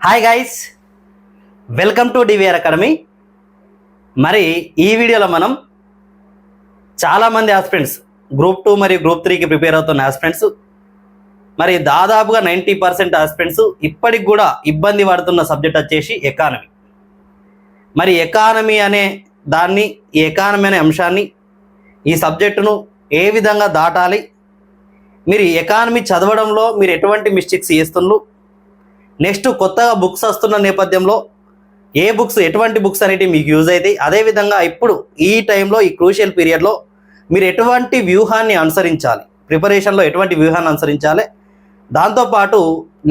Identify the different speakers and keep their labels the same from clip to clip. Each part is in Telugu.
Speaker 1: Hi guys welcome to DVR academy మరి ఈ వీడియోలో మనం చాలామంది ఆస్పిరెంట్స్ గ్రూప్ టూ మరియు గ్రూప్ త్రీకి ప్రిపేర్ అవుతున్న ఆస్పిరెంట్స్ మరి దాదాపుగా నైంటీ పర్సెంట్ ఆస్పిరెంట్స్ ఇప్పటికి కూడా ఇబ్బంది పడుతున్న సబ్జెక్ట్ వచ్చేసి ఎకానమీ మరి ఎకానమీ అనే దాన్ని ఈ ఎకానమీ అనే అంశాన్ని ఈ సబ్జెక్టును ఏ విధంగా దాటాలి? మీరు ఎకానమీ చదవడంలో మీరు ఎటువంటి మిస్టేక్స్ చేస్తున్నారు నెక్స్ట్ కొత్తగా బుక్స్ వస్తున్న నేపథ్యంలో ఏ బుక్స్ ఎటువంటి బుక్స్ అనేటివి మీకు యూజ్ అవుతాయి? అదేవిధంగా ఇప్పుడు ఈ టైంలో ఈ క్రూషియల్ పీరియడ్లో మీరు ఎటువంటి వ్యూహాన్ని అనుసరించాలి? ప్రిపరేషన్లో ఎటువంటి వ్యూహాన్ని అనుసరించాలి? దాంతోపాటు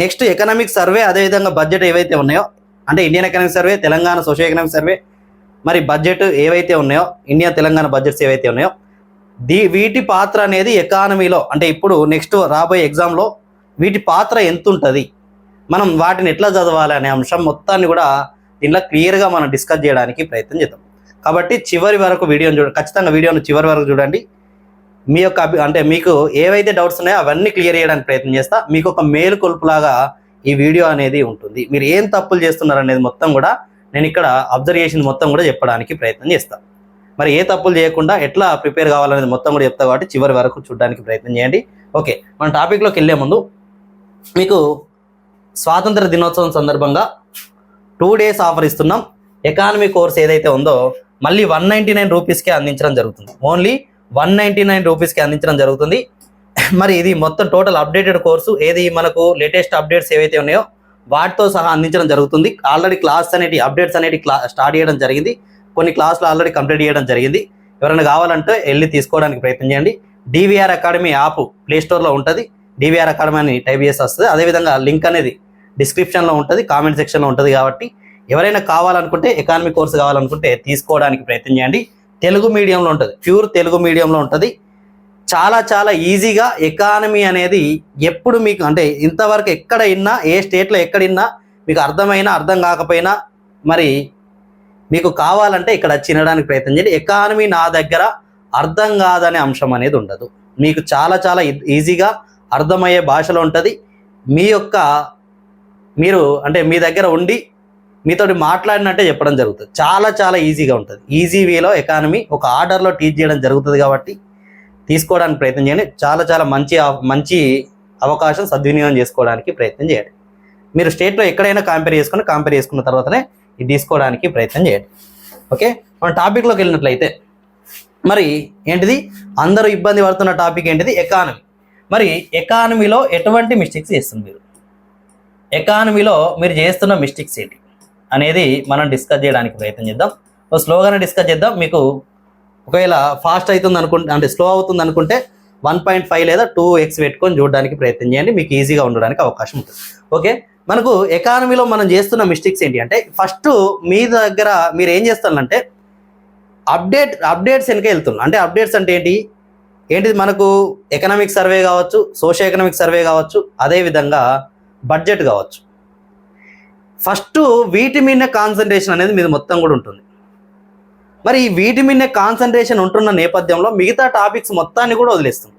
Speaker 1: నెక్స్ట్ ఎకనామిక్ సర్వే అదేవిధంగా బడ్జెట్ ఏవైతే ఉన్నాయో అంటే Indian economic survey Telangana social economic survey మరి బడ్జెట్ ఏవైతే ఉన్నాయో ఇండియా తెలంగాణ బడ్జెట్స్ ఏవైతే ఉన్నాయో దీ వీటి పాత్ర అనేది ఎకానమీలో అంటే ఇప్పుడు నెక్స్ట్ రాబోయే ఎగ్జామ్లో వీటి పాత్ర ఎంత ఉంటుంది మనం వాటిని ఎట్లా చదవాలి అనే అంశం మొత్తాన్ని కూడా దీనిలో క్లియర్గా మనం డిస్కస్ చేయడానికి ప్రయత్నం చేద్దాం. కాబట్టి చివరి వరకు వీడియోని చూడండి. ఖచ్చితంగా వీడియోను చివరి వరకు చూడండి. మీ యొక్క అంటే మీకు ఏవైతే డౌట్స్ ఉన్నాయో అవన్నీ క్లియర్ చేయడానికి ప్రయత్నం చేస్తా. మీకు ఒక మేలు కొలుపులాగా ఈ వీడియో అనేది ఉంటుంది. మీరు ఏం తప్పులు చేస్తున్నారు అనేది మొత్తం కూడా నేను ఇక్కడ అబ్జర్వ్ చేసింది మొత్తం కూడా చెప్పడానికి ప్రయత్నం చేస్తాను మరి ఏ తప్పులు చేయకుండా ఎట్లా ప్రిపేర్ కావాలనేది మొత్తం కూడా చెప్తా కాబట్టి చివరి వరకు చూడడానికి ప్రయత్నం చేయండి. ఓకే మన టాపిక్లోకి వెళ్ళే ముందు మీకు స్వాతంత్ర దినోత్సవం సందర్భంగా టూ డేస్ ఆఫర్ ఇస్తున్నాం. ఎకానమీ కోర్స్ ఏదైతే ఉందో మళ్ళీ వన్ నైంటీ నైన్ రూపీస్కే అందించడం జరుగుతుంది. ఓన్లీ వన్ నైంటీ నైన్ రూపీస్కి అందించడం జరుగుతుంది. మరి ఇది మొత్తం టోటల్ అప్డేటెడ్ కోర్సు ఏది మనకు లేటెస్ట్ అప్డేట్స్ ఏవైతే ఉన్నాయో వాటితో సహా అందించడం జరుగుతుంది. ఆల్రెడీ క్లాస్ అనేటి అప్డేట్స్ అనేటి క్లా స్టార్ట్ చేయడం జరిగింది. కొన్ని క్లాసులు ఆల్రెడీ కంప్లీట్ చేయడం జరిగింది. ఎవరైనా కావాలంటే వెళ్ళి తీసుకోవడానికి ప్రయత్నం చేయండి. డివిఆర్ అకాడమీ యాప్ ప్లే స్టోర్లో ఉంటుంది. డివిఆర్ అకాడమీ అని టైప్ చేసి వస్తుంది. అదేవిధంగా లింక్ అనేది డిస్క్రిప్షన్లో ఉంటుంది కామెంట్ సెక్షన్లో ఉంటుంది కాబట్టి ఎవరైనా కావాలనుకుంటే ఎకానమీ కోర్స్ కావాలనుకుంటే తీసుకోవడానికి ప్రయత్నం చేయండి. తెలుగు మీడియంలో ఉంటుంది ప్యూర్ తెలుగు మీడియంలో ఉంటుంది. చాలా చాలా ఈజీగా ఎకానమీ అనేది ఎప్పుడు మీకు అంటే ఇంతవరకు ఎక్కడ విన్నా ఏ స్టేట్లో ఎక్కడిన్నా మీకు అర్థమైనా అర్థం కాకపోయినా మరి మీకు కావాలంటే ఇక్కడ చినడానికి ప్రయత్నం చేయండి. ఎకానమీ నా దగ్గర అర్థం కాదనే అంశం అనేది ఉండదు. మీకు చాలా చాలా ఈజీగా అర్థమయ్యే భాషలో ఉంటుంది. మీ యొక్క మీరు అంటే మీ దగ్గర ఉండి మీతోటి మాట్లాడినట్టే చెప్పడం జరుగుతుంది. చాలా చాలా ఈజీగా ఉంటుంది. ఈజీ వేలో ఎకానమీ ఒక ఆర్డర్లో టీచ్ చేయడం జరుగుతుంది కాబట్టి తీసుకోవడానికి ప్రయత్నం చేయండి. చాలా చాలా మంచి మంచి అవకాశం సద్వినియోగం చేసుకోవడానికి ప్రయత్నం చేయండి. మీరు స్టేట్లో ఎక్కడైనా కంపేర్ చేసుకుని కంపేర్ చేసుకున్న తర్వాతనే ఇది తీసుకోవడానికి ప్రయత్నం చేయండి. ఓకే? మన టాపిక్లోకి వెళ్ళినట్లయితే మరి ఏంటిది? అందరూ ఇబ్బంది పడుతున్న టాపిక్ ఏంటిది? ఎకానమీ. మరి ఎకానమీలో ఎటువంటి మిస్టేక్స్ చేస్తుంది మీరు? ఎకానమీలో మీరు చేస్తున్న మిస్టేక్స్ ఏంటి అనేది మనం డిస్కస్ చేయడానికి ప్రయత్నం చేద్దాం. ఓ స్లోగానే డిస్కస్ చేద్దాం. మీకు ఒకవేళ ఫాస్ట్ అవుతుంది అనుకుంటే అంటే స్లో అవుతుంది అనుకుంటే వన్ పాయింట్ ఫైవ్ లేదా టూ ఎక్స్ పెట్టుకొని చూడడానికి ప్రయత్నం చేయండి. మీకు ఈజీగా ఉండడానికి అవకాశం ఉంటుంది. ఓకే? మనకు ఎకానమీలో మనం చేస్తున్న మిస్టేక్స్ ఏంటి అంటే ఫస్ట్ మీ దగ్గర మీరు ఏం చేస్తానంటే అప్డేట్ అప్డేట్స్ వెనక వెళ్తున్నాం. అంటే అప్డేట్స్ అంటే ఏంటి? ఏంటిది మనకు ఎకనామిక్ సర్వే కావచ్చు సోషల్ ఎకనామిక్ సర్వే కావచ్చు అదేవిధంగా బడ్జెట్ కావచ్చు. ఫస్ట్ వీటి మీదనే కాన్సన్ట్రేషన్ అనేది మీద మొత్తం కూడా ఉంటుంది. మరి ఈ వీటి మీదనే కాన్సన్ట్రేషన్ ఉంటున్న నేపథ్యంలో మిగతా టాపిక్స్ మొత్తాన్ని కూడా వదిలేస్తుంది.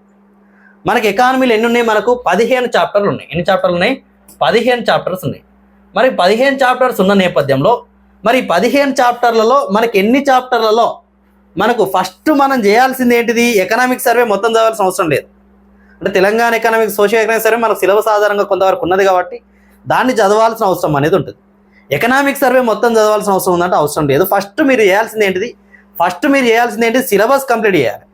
Speaker 1: మనకి ఎకానమీలు ఎన్ని ఉన్నాయి మనకు? పదిహేను చాప్టర్లు ఉన్నాయి. ఎన్ని చాప్టర్లు ఉన్నాయి? పదిహేను చాప్టర్స్ ఉన్నాయి. మరి పదిహేను చాప్టర్స్ ఉన్న నేపథ్యంలో మరి పదిహేను చాప్టర్లలో మనకి ఎన్ని చాప్టర్లలో మనకు ఫస్ట్ మనం చేయాల్సింది ఏంటిది? ఎకనామిక్ సర్వే మొత్తం చదవాల్సిన అవసరం లేదు. అంటే Telangana economic social economic survey మనకు సిలబస్ ఆధారంగా కొంతవరకు ఉన్నది కాబట్టి దాన్ని చదవాల్సిన అవసరం అనేది ఉంటుంది. ఎకనామిక్ సర్వే మొత్తం చదవాల్సిన అవసరం ఉందంటే అవసరం లేదు. ఫస్ట్ మీరు చేయాల్సింది ఏంటిది? ఫస్ట్ మీరు చేయాల్సింది ఏంటి? సిలబస్ కంప్లీట్ చేయాలి.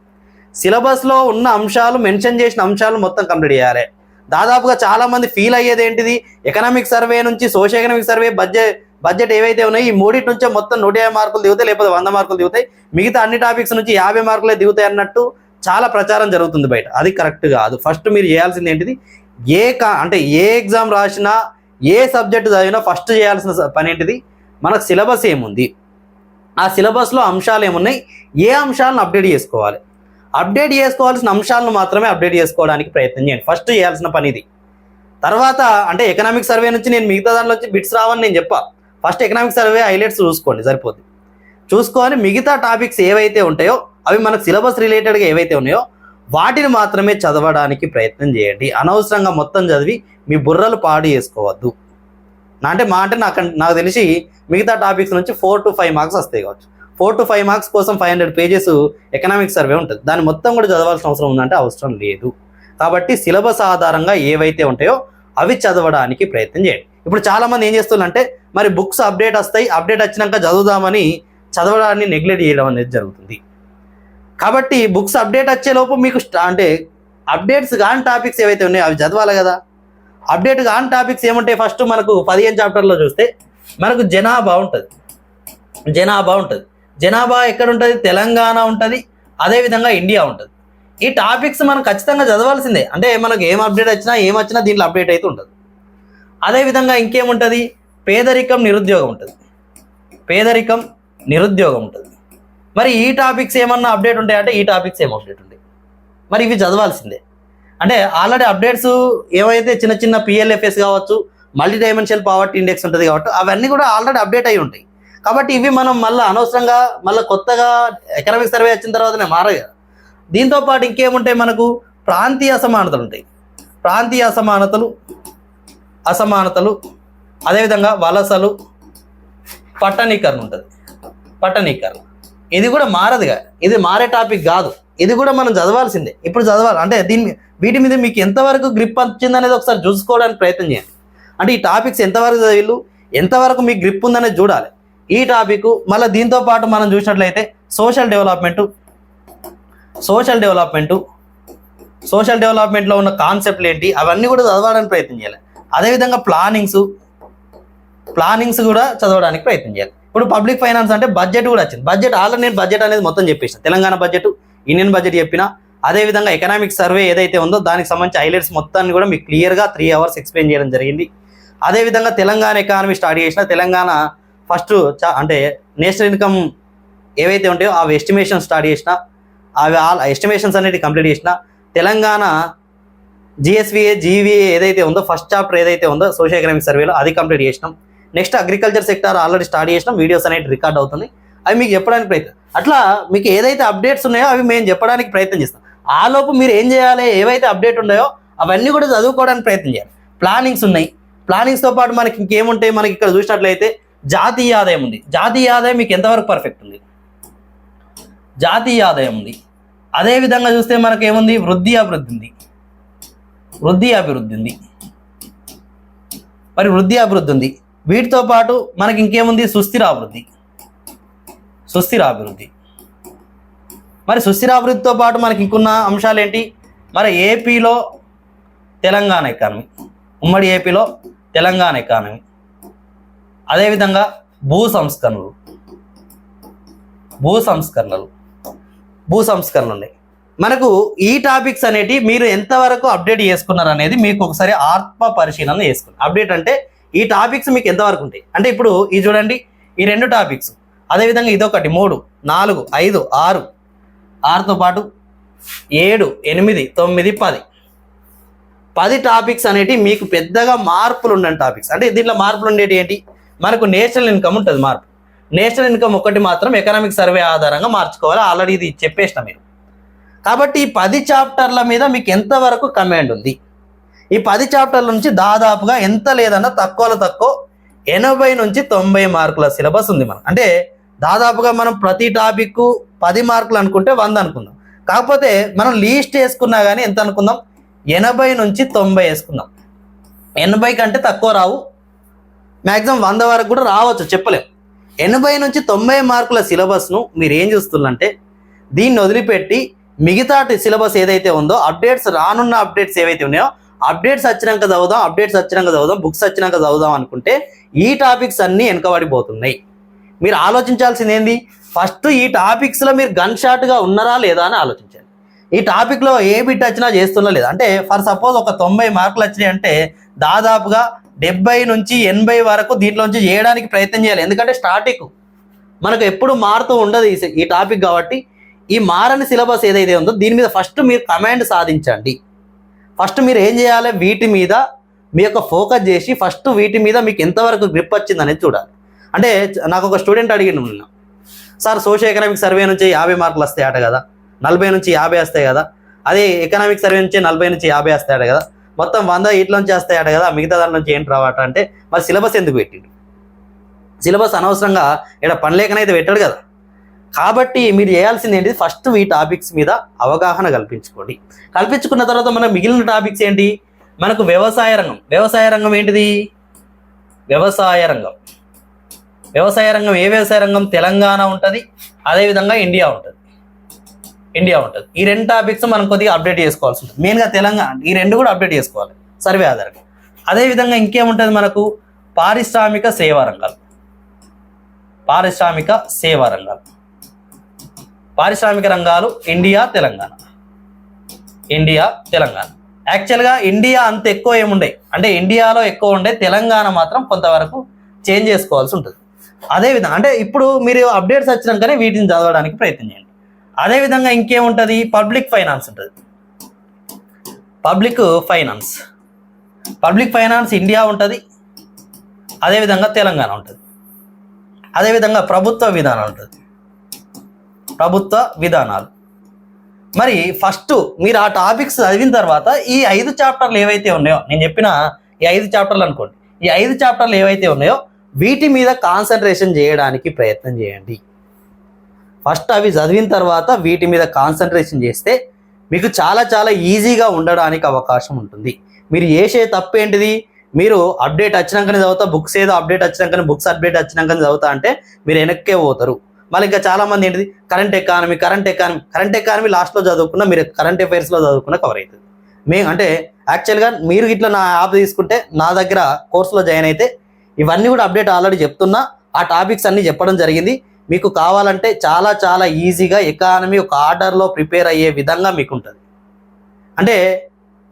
Speaker 1: సిలబస్లో ఉన్న అంశాలు మెన్షన్ చేసిన అంశాలు మొత్తం కంప్లీట్ చేయాలి. దాదాపుగా చాలా మంది ఫీల్ అయ్యేది ఏంటిది? ఎకనామిక్ సర్వే నుంచి social economic survey budget budget ఏవైతే ఉన్నాయో ఈ మూడింటి నుంచే మొత్తం నూట యాభై మార్కులు దిగుతాయి లేకపోతే వంద మార్కులు దిగుతాయి. మిగతా అన్ని టాపిక్స్ నుంచి యాభై మార్కులే దిగుతాయి అన్నట్టు చాలా ప్రచారం జరుగుతుంది బయట. అది కరెక్ట్ కాదు. ఫస్ట్ మీరు చేయాల్సింది ఏంటిది? ఏ కా అంటే ఏ ఎగ్జామ్ రాసినా ఏ సబ్జెక్ట్ చదివినా ఫస్ట్ చేయాల్సిన పని ఏంటిది? మనకు సిలబస్ ఏముంది? ఆ సిలబస్లో అంశాలు ఏమున్నాయి? ఏ అంశాలను అప్డేట్ చేసుకోవాలి? అప్డేట్ చేసుకోవాల్సిన అంశాలను మాత్రమే అప్డేట్ చేసుకోవడానికి ప్రయత్నం చేయండి. ఫస్ట్ చేయాల్సిన పని ఇది. తర్వాత అంటే ఎకనామిక్ సర్వే నుంచి నేను మిగతా దాంట్లో వచ్చి బిట్స్ రావని నేను చెప్పా. ఫస్ట్ ఎకనామిక్ సర్వే హైలైట్స్ చూసుకోండి సరిపోద్ది. చూసుకొని మిగతా టాపిక్స్ ఏవైతే ఉంటాయో అవి మనకు సిలబస్ రిలేటెడ్గా ఏవైతే ఉన్నాయో వాటిని మాత్రమే చదవడానికి ప్రయత్నం చేయండి. అనవసరంగా మొత్తం చదివి మీ బుర్రలు పాడు చేసుకోవద్దు. నా అంటే మా అంటే నాకు నాకు తెలిసి మిగతా టాపిక్స్ నుంచి ఫోర్ టు ఫైవ్ మార్క్స్ వస్తాయి కావచ్చు. ఫోర్ టు ఫైవ్ మార్క్స్ కోసం five hundred pages economic survey ఉంటుంది. దాన్ని మొత్తం కూడా చదవాల్సిన అవసరం ఉందంటే అవసరం లేదు. కాబట్టి సిలబస్ ఆధారంగా ఏవైతే ఉంటాయో అవి చదవడానికి ప్రయత్నం చేయండి. ఇప్పుడు చాలా మంది ఏం చేస్తున్నారంటే మరి బుక్స్ అప్డేట్ వస్తాయి అప్డేట్ వచ్చినాక చదువుదామని చదవడాన్ని నెగ్లెక్ట్ చేయడం అనేది జరుగుతుంది. కాబట్టి బుక్స్ అప్డేట్ వచ్చేలోపు మీకు స్టా- అంటే అప్డేట్స్ కాని టాపిక్స్ ఏవైతే ఉన్నాయో అవి చదవాలి కదా. అప్డేట్ కాని టాపిక్స్ ఏముంటాయి ఫస్ట్ మనకు పదిహేను చాప్టర్లో చూస్తే మనకు జనాభా ఉంటుంది. జనాభా ఉంటుంది. జనాభా ఎక్కడ ఉంటుంది? తెలంగాణ ఉంటుంది. అదేవిధంగా ఇండియా ఉంటుంది. ఈ టాపిక్స్ మనం ఖచ్చితంగా చదవాల్సిందే. అంటే మనకు ఏం అప్డేట్ వచ్చినా ఏం వచ్చినా దీంట్లో అప్డేట్ అయితే ఉంటుంది అదేవిధంగా ఇంకేముంటుంది? పేదరికం నిరుద్యోగం ఉంటుంది. పేదరికం నిరుద్యోగం ఉంటుంది. మరి ఈ టాపిక్స్ ఏమన్నా అప్డేట్ ఉంటాయంటే ఈ టాపిక్స్ ఏం అప్డేట్ ఉంటాయి మరి ఇవి చదవాల్సిందే. అంటే ఆల్రెడీ అప్డేట్స్ ఏవైతే చిన్న చిన్న పిఎల్ఎఫ్ఎస్ కావచ్చు మల్టీ డైమెన్షనల్ పావర్టీ ఇండెక్స్ ఉంటుంది కాబట్టి అవన్నీ కూడా ఆల్రెడీ అప్డేట్ అయి ఉంటాయి. కాబట్టి ఇవి మనం మళ్ళీ అనవసరంగా మళ్ళీ కొత్తగా ఎకనామిక్ సర్వే వచ్చిన తర్వాతనే మారదు కదా. దీంతో పాటు ఇంకేముంటాయి మనకు? ప్రాంతీయ అసమానతలు ఉంటాయి. ప్రాంతీయ అసమానతలు అసమానతలు అదేవిధంగా వలసలు పట్టణీకరణ ఉంటుంది. పట్టణీకరణ. ఇది కూడా మారదుగా. ఇది మారే టాపిక్ కాదు. ఇది కూడా మనం చదవాల్సిందే. ఇప్పుడు చదవాలి. అంటే దీని వీటి మీద మీకు ఎంతవరకు గ్రిప్ వచ్చింది అనేది ఒకసారి చూసుకోవడానికి ప్రయత్నం చేయండి. అంటే ఈ టాపిక్స్ ఎంతవరకు చదివిల్లు ఎంతవరకు మీకు గ్రిప్ ఉందనేది చూడాలి. ఈ టాపిక్ మళ్ళీ దీంతో పాటు మనం చూసినట్లయితే social development social development social డెవలప్మెంట్లో ఉన్న కాన్సెప్ట్లు ఏంటి అవన్నీ కూడా చదవడానికి ప్రయత్నం చేయాలి. అదేవిధంగా ప్లానింగ్స్ ప్లానింగ్స్ కూడా చదవడానికి ప్రయత్నం చేయాలి. ఇప్పుడు పబ్లిక్ ఫైనాన్స్ అంటే బడ్జెట్ కూడా వచ్చింది. బడ్జెట్ ఆల్రెడీ నేను బడ్జెట్ అనేది మొత్తం చెప్పేసిన. తెలంగాణ బడ్జెట్ ఇండియన్ బడ్జెట్ చెప్పిన అదేవిధంగా ఎకనామిక్ సర్వే ఏదైతే ఉందో దానికి సంబంధించి హైలైట్స్ మొత్తాన్ని కూడా మీకు క్లియర్గా త్రీ అవర్స్ ఎక్స్ప్లెయిన్ చేయడం జరిగింది. అదేవిధంగా తెలంగాణ ఎకానమీ స్టార్ట్ చేసిన తెలంగాణ ఫస్ట్ అంటే నేషనల్ ఇన్కమ్ ఏవైతే ఉంటాయో అవి ఎస్టిమేషన్ స్టార్ట్ చేసిన అవి ఆల్ ఎస్టిమేషన్స్ అనేవి కంప్లీట్ చేసిన తెలంగాణ జిఎస్విఏ జీవీఏ ఏదైతే ఉందో ఫస్ట్ చాప్టర్ ఏదైతే ఉందో సోషల్ ఎకనామిక్ సర్వేలో అది కంప్లీట్ చేసినాం. Next agriculture sector already start చేసినాం వీడియోస్ అనేవి రికార్డ్ అవుతుంది అవి మీకు చెప్పడానికి ప్రయత్నం అట్లా మీకు ఏదైతే అప్డేట్స్ ఉన్నాయో అవి మేము చెప్పడానికి ప్రయత్నం చేస్తాం. ఆ లోపు మీరు ఏం చేయాలి ఏవైతే అప్డేట్ ఉన్నాయో అవన్నీ కూడా చదువుకోవడానికి ప్రయత్నం చేయాలి. ప్లానింగ్స్ ఉన్నాయి. ప్లానింగ్స్తో పాటు మనకి ఇంకేముంటాయి? మనకి ఇక్కడ చూసినట్లయితే జాతీయ ఆదాయం ఉంది. జాతీయ ఆదాయం మీకు ఎంతవరకు పర్ఫెక్ట్ ఉంది? జాతీయ ఆదాయం ఉంది. అదే విధంగా చూస్తే మనకి ఏముంది? వృద్ధి అభివృద్ధి ఉంది. వృద్ధి అభివృద్ధి ఉంది. మరి వృద్ధి అభివృద్ధి ఉంది. వీటితో పాటు మనకి ఇంకేముంది? సుస్థిర అభివృద్ధి సుస్థిర అభివృద్ధి మరి సుస్థిర అభివృద్ధితో పాటు మనకి ఇంకున్న అంశాలు ఏంటి మరి ఏపీలో తెలంగాణ ఎకానమీ. ఉమ్మడి ఏపీలో తెలంగాణ ఎకానమీ. అదేవిధంగా భూ సంస్కరణలు. భూ సంస్కరణలు. భూ సంస్కరణలు ఉన్నాయి. మనకు ఈ టాపిక్స్ అనేటివి మీరు ఎంతవరకు అప్డేట్ చేసుకున్నారు అనేది మీకు ఒకసారి ఆత్మ పరిశీలన చేసుకున్నారు అప్డేట్ అంటే ఈ టాపిక్స్ మీకు ఎంతవరకు ఉంటాయి? అంటే ఇప్పుడు ఇది చూడండి ఈ రెండు టాపిక్స్. అదేవిధంగా ఇదొకటి మూడు నాలుగు ఐదు ఆరు ఆరుతో పాటు ఏడు ఎనిమిది తొమ్మిది పది. పది టాపిక్స్ అనేటివి మీకు పెద్దగా మార్పులు ఉండని టాపిక్స్. అంటే దీంట్లో మార్పులు ఉండేటి ఏంటి? మనకు నేషనల్ ఇన్కమ్ ఉంటుంది మార్పు. నేషనల్ ఇన్కమ్ ఒకటి మాత్రం ఎకనామిక్ సర్వే ఆధారంగా మార్చుకోవాలి. ఆల్రెడీ ఇది చెప్పేసిన మీరు. కాబట్టి ఈ పది చాప్టర్ల మీద మీకు ఎంతవరకు కమాండ్ ఉంది? ఈ పది చాప్టర్ల నుంచి దాదాపుగా ఎంత లేదన్నా తక్కువలో తక్కువ ఎనభై నుంచి తొంభై మార్కుల సిలబస్ ఉంది మనం అంటే దాదాపుగా మనం ప్రతి టాపిక్ పది మార్కులు అనుకుంటే వంద అనుకుందాం. కాకపోతే మనం లీస్ట్ వేసుకున్నా కానీ ఎంత అనుకుందాం? ఎనభై నుంచి తొంభై వేసుకుందాం. ఎనభై కంటే తక్కువ రావు. మ్యాక్సిమం వంద వరకు కూడా రావచ్చు చెప్పలేం. ఎనభై నుంచి తొంభై మార్కుల సిలబస్ను మీరు ఏం చూస్తున్నారంటే దీన్ని వదిలిపెట్టి మిగతా సిలబస్ ఏదైతే ఉందో అప్డేట్స్ రానున్న అప్డేట్స్ ఏవైతే ఉన్నాయో అప్డేట్స్ వచ్చినాక చదువుదాం అప్డేట్స్ వచ్చినాక చదువుదాం బుక్స్ వచ్చినాక చదువుదాం అనుకుంటే ఈ టాపిక్స్ అన్నీ వెనకబడిపోతున్నాయి. మీరు ఆలోచించాల్సింది ఏంది ఫస్ట్ ఈ టాపిక్స్లో మీరు గన్ షాట్గా ఉన్నారా లేదా అని ఆలోచించండి. ఈ టాపిక్లో ఏ బిట్ వచ్చినా చేస్తున్నా లేదా? అంటే ఫర్ సపోజ్ ఒక తొంభై మార్కులు వచ్చినాయి అంటే దాదాపుగా డెబ్బై నుంచి ఎనభై వరకు దీంట్లోంచి చేయడానికి ప్రయత్నం చేయాలి. ఎందుకంటే స్టార్టింగ్ మనకు ఎప్పుడు మారుతూ ఉండదు ఈ టాపిక్ కాబట్టి ఈ మారని సిలబస్ ఏదైతే ఉందో దీని మీద ఫస్ట్ మీరు కమాండ్ సాధించండి. ఫస్ట్ మీరు ఏం చేయాలి? వీటి మీద మీ యొక్క ఫోకస్ చేసి ఫస్ట్ వీటి మీద మీకు ఎంతవరకు గ్రిప్ వచ్చింది అనేది చూడాలి. అంటే నాకు ఒక స్టూడెంట్ అడిగిండు నిన్న. సార్ సోషల్ ఎకనామిక్ సర్వే నుంచి యాభై మార్కులు వస్తాయట కదా. నలభై నుంచి యాభై వస్తాయి కదా. అదే ఎకనామిక్ సర్వే నుంచి నలభై నుంచి యాభై వస్తాయట కదా. మొత్తం వంద ఇట్లోంచి వస్తాయట కదా. మిగతా దాని నుంచి ఏంటి రావట అంటే మరి సిలబస్ ఎందుకు పెట్టిండు? సిలబస్ అనవసరంగా ఇక్కడ పనిలేకనైతే పెట్టాడు కదా. కాబట్టి మీరు చేయాల్సింది ఏంటి? ఫస్ట్ ఈ టాపిక్స్ మీద అవగాహన కల్పించుకోండి. కల్పించుకున్న తర్వాత మన మిగిలిన టాపిక్స్ ఏంటి? మనకు వ్యవసాయ రంగం. వ్యవసాయ రంగం ఏంటిది? వ్యవసాయ రంగం. వ్యవసాయ రంగం ఏ వ్యవసాయ రంగం? తెలంగాణ ఉంటుంది. అదేవిధంగా ఇండియా ఉంటుంది. ఇండియా ఉంటుంది. ఈ రెండు టాపిక్స్ మనం కొద్దిగా అప్డేట్ చేసుకోవాల్సి ఉంటుంది. మెయిన్గా తెలంగాణ. ఈ రెండు కూడా అప్డేట్ చేసుకోవాలి. సర్వే ఆధారంగా. అదేవిధంగా ఇంకేముంటుంది మనకు? పారిశ్రామిక సేవా రంగాలు. పారిశ్రామిక సేవా రంగాలు. పారిశ్రామిక రంగాలు ఇండియా తెలంగాణ. ఇండియా తెలంగాణ. యాక్చువల్గా ఇండియా అంత ఎక్కువ ఏముండే అంటే ఇండియాలో ఎక్కువ ఉండే తెలంగాణ మాత్రం కొంతవరకు చేంజ్ చేసుకోవాల్సి ఉంటుంది. అదేవిధంగా అంటే ఇప్పుడు మీరు అప్డేట్స్ వచ్చినాకనే వీటిని చదవడానికి ప్రయత్నం చేయండి. అదేవిధంగా ఇంకేముంటుంది? పబ్లిక్ ఫైనాన్స్ ఉంటుంది. Public finance public finance India ఉంటుంది. అదేవిధంగా తెలంగాణ ఉంటుంది. అదేవిధంగా ప్రభుత్వ విధానం ఉంటుంది. ప్రభుత్వ విధానాలు. మరి ఫస్ట్ మీరు ఆ టాపిక్స్ చదివిన తర్వాత ఈ ఐదు చాప్టర్లు ఏవైతే ఉన్నాయో నేను చెప్పిన ఈ ఐదు చాప్టర్లు అనుకోండి. ఈ ఐదు చాప్టర్లు ఏవైతే ఉన్నాయో వీటి మీద కాన్సన్ట్రేషన్ చేయడానికి ప్రయత్నం చేయండి. ఫస్ట్ అవి చదివిన తర్వాత వీటి మీద కాన్సన్ట్రేషన్ చేస్తే మీకు చాలా చాలా ఈజీగా ఉండడానికి అవకాశం ఉంటుంది. మీరు చేసే తప్పు ఏంటిది? మీరు అప్డేట్ వచ్చినాకనే చదువుతా బుక్స్ ఏదో అప్డేట్ వచ్చినాకనే బుక్స్ అప్డేట్ వచ్చినాకనే చదువుతా అంటే మీరు వెనక్కే పోతారు. మళ్ళీ ఇంకా చాలామంది ఏంటిది? Current economy current economy current economy లాస్ట్లో చదువుకున్నా మీరు కరెంట్ అఫైర్స్లో చదువుకున్న కవర్ అవుతుంది మేము అంటే యాక్చువల్గా మీరు ఇట్లా నా యాప్ తీసుకుంటే నా దగ్గర కోర్సులో జాయిన్ అయితే ఇవన్నీ కూడా అప్డేట్ ఆల్రెడీ చెప్తున్నా. ఆ టాపిక్స్ అన్నీ చెప్పడం జరిగింది. మీకు కావాలంటే చాలా చాలా ఈజీగా ఎకానమీ ఒక ఆర్డర్లో ప్రిపేర్ అయ్యే విధంగా మీకు ఉంటుంది అంటే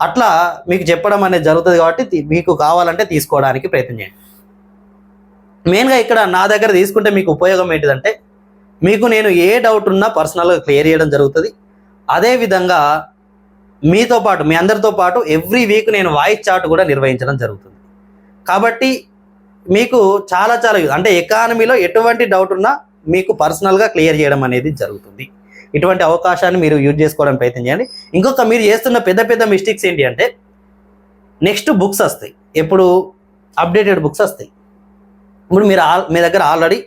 Speaker 1: అట్లా మీకు చెప్పడం అనేది జరుగుతుంది కాబట్టి మీకు కావాలంటే తీసుకోవడానికి ప్రయత్నం చేయండి. మెయిన్గా ఇక్కడ నా దగ్గర తీసుకుంటే మీకు ఉపయోగం ఏంటిదంటే మీకు నేను ఏ డౌట్ ఉన్నా పర్సనల్గా క్లియర్ చేయడం జరుగుతుంది. అదేవిధంగా మీతో పాటు మీ అందరితో పాటు ఎవ్రీ వీక్ నేను వాయిస్ చాట్ కూడా నిర్వహించడం జరుగుతుంది. కాబట్టి మీకు చాలా చాలా అంటే ఎకానమీలో ఎటువంటి డౌట్ ఉన్నా మీకు పర్సనల్గా క్లియర్ చేయడం అనేది జరుగుతుంది. ఇటువంటి అవకాశాన్ని మీరు యూజ్ చేసుకోవడం ప్రయత్నం చేయండి. ఇంకొక మీరు చేస్తున్న పెద్ద పెద్ద మిస్టేక్స్ ఏంటి అంటే నెక్స్ట్ బుక్స్ వస్తాయి. ఎప్పుడు అప్డేటెడ్ బుక్స్ వస్తాయి. ఇప్పుడు మీరు ఆల్ మీ దగ్గర ఆల్రెడీ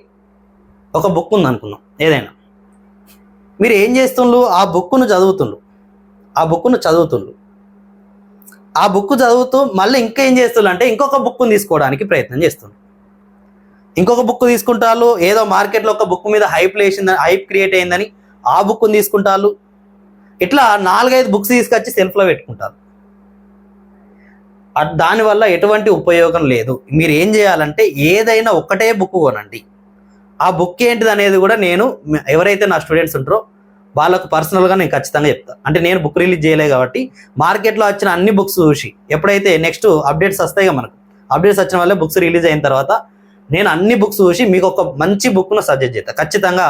Speaker 1: ఒక బుక్ ఉంది అనుకున్నాం ఏదైనా. మీరు ఏం చేస్తుండ్రు? ఆ బుక్ను చదువుతుండ్రు. ఆ బుక్ను చదువుతుండ్రు. ఆ బుక్ చదువుతూ మళ్ళీ ఇంకా ఏం చేస్తుండ్రు అంటే ఇంకొక బుక్ను తీసుకోవడానికి ప్రయత్నం చేస్తుండ్రు. ఇంకొక బుక్ తీసుకుంటారు ఏదో మార్కెట్లో ఒక బుక్ మీద హైప్ లేచిందని హైప్ క్రియేట్ అయిందని ఆ బుక్ను తీసుకుంటారు. ఇట్లా నాలుగైదు బుక్స్ తీసుకొచ్చి సెల్ఫ్లో పెట్టుకుంటారు. దానివల్ల ఎటువంటి ఉపయోగం లేదు. మీరు ఏం చేయాలంటే ఏదైనా ఒక్కటే బుక్ కొనండి. ఆ బుక్ ఏంటిది అనేది కూడా నేను ఎవరైతే నా స్టూడెంట్స్ ఉంటారో వాళ్ళకు పర్సనల్గా నేను ఖచ్చితంగా చెప్తాను అంటే నేను బుక్ రిలీజ్ చేయలే కాబట్టి మార్కెట్లో వచ్చిన అన్ని బుక్స్ చూసి ఎప్పుడైతే నెక్స్ట్ అప్డేట్స్ వస్తాయి మనకు అప్డేట్స్ వచ్చిన వల్లే బుక్స్ రిలీజ్ అయిన తర్వాత నేను అన్ని బుక్స్ చూసి మీకు ఒక మంచి బుక్ను సజెస్ట్ చేస్తాను ఖచ్చితంగా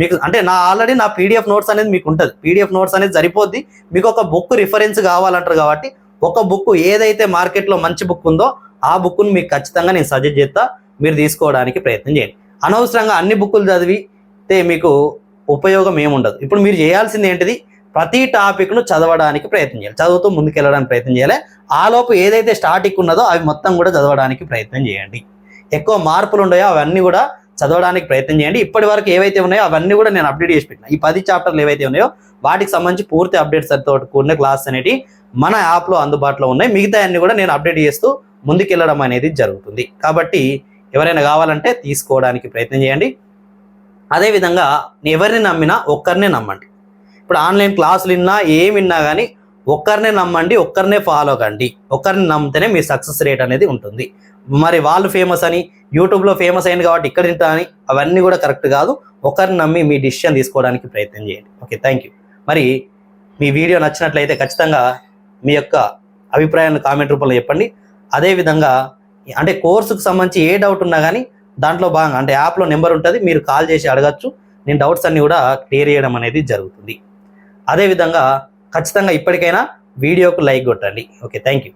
Speaker 1: మీకు అంటే నా ఆల్రెడీ నా పీడిఎఫ్ నోట్స్ అనేది మీకు ఉంటుంది. పీడిఎఫ్ నోట్స్ అనేది సరిపోద్ది. మీకు ఒక బుక్ రిఫరెన్స్ కావాలంటారు కాబట్టి ఒక బుక్ ఏదైతే మార్కెట్లో మంచి బుక్ ఉందో ఆ బుక్ను మీకు ఖచ్చితంగా నేను సజెస్ట్ చేస్తా. మీరు తీసుకోవడానికి ప్రయత్నం చేయండి. అనవసరంగా అన్ని బుక్కులు చదివితే మీకు ఉపయోగం ఏముండదు. ఇప్పుడు మీరు చేయాల్సింది ఏంటిది? ప్రతి టాపిక్ను చదవడానికి ప్రయత్నం చేయాలి. చదువుతూ ముందుకెళ్ళడానికి ప్రయత్నం చేయాలి. ఆలోపు ఏదైతే స్టార్టిక్ ఉన్నదో అవి మొత్తం కూడా చదవడానికి ప్రయత్నం చేయండి. ఎక్కువ మార్పులు ఉన్నాయో అవన్నీ కూడా చదవడానికి ప్రయత్నం చేయండి. ఇప్పటి వరకు ఏవైతే ఉన్నాయో అవన్నీ కూడా నేను అప్డేట్ చేసి పెట్టిన. ఈ పది చాప్టర్లు ఏవైతే ఉన్నాయో వాటికి సంబంధించి పూర్తి అప్డేట్స్ తోటి కూడిన క్లాస్ అనేవి మన యాప్లో అందుబాటులో ఉన్నాయి. మిగతా అన్ని కూడా నేను అప్డేట్ చేస్తూ ముందుకెళ్ళడం అనేది జరుగుతుంది. కాబట్టి ఎవరైనా కావాలంటే తీసుకోవడానికి ప్రయత్నం చేయండి. అదేవిధంగా ఎవరిని నమ్మినా ఒక్కరినే నమ్మండి. ఇప్పుడు ఆన్లైన్ క్లాసులు విన్నా ఏం విన్నా కానీ ఒక్కరినే నమ్మండి ఒక్కరినే ఫాలో కండి. ఒక్కరిని నమ్మితేనే మీ సక్సెస్ రేట్ అనేది ఉంటుంది. మరి వాళ్ళు ఫేమస్ అని యూట్యూబ్లో ఫేమస్ అయింది కాబట్టి ఇక్కడ తింటా అని అవన్నీ కూడా కరెక్ట్ కాదు. ఒకరిని నమ్మి మీ డిసిషన్ తీసుకోవడానికి ప్రయత్నం చేయండి. Okay thank you. మరి మీ వీడియో నచ్చినట్లయితే ఖచ్చితంగా మీ యొక్క అభిప్రాయాన్ని కామెంట్ రూపంలో చెప్పండి. అదేవిధంగా అంటే కోర్సుకు సంబంధించి ఏ డౌట్ ఉన్నా కానీ దాంట్లో భాగంగా అంటే యాప్లో నెంబర్ ఉంటుంది మీరు కాల్ చేసి అడగచ్చు. నేను డౌట్స్ అన్నీ కూడా క్లియర్ చేయడం అనేది జరుగుతుంది. అదేవిధంగా ఖచ్చితంగా ఇప్పటికైనా వీడియోకు లైక్ కొట్టండి. Okay thank you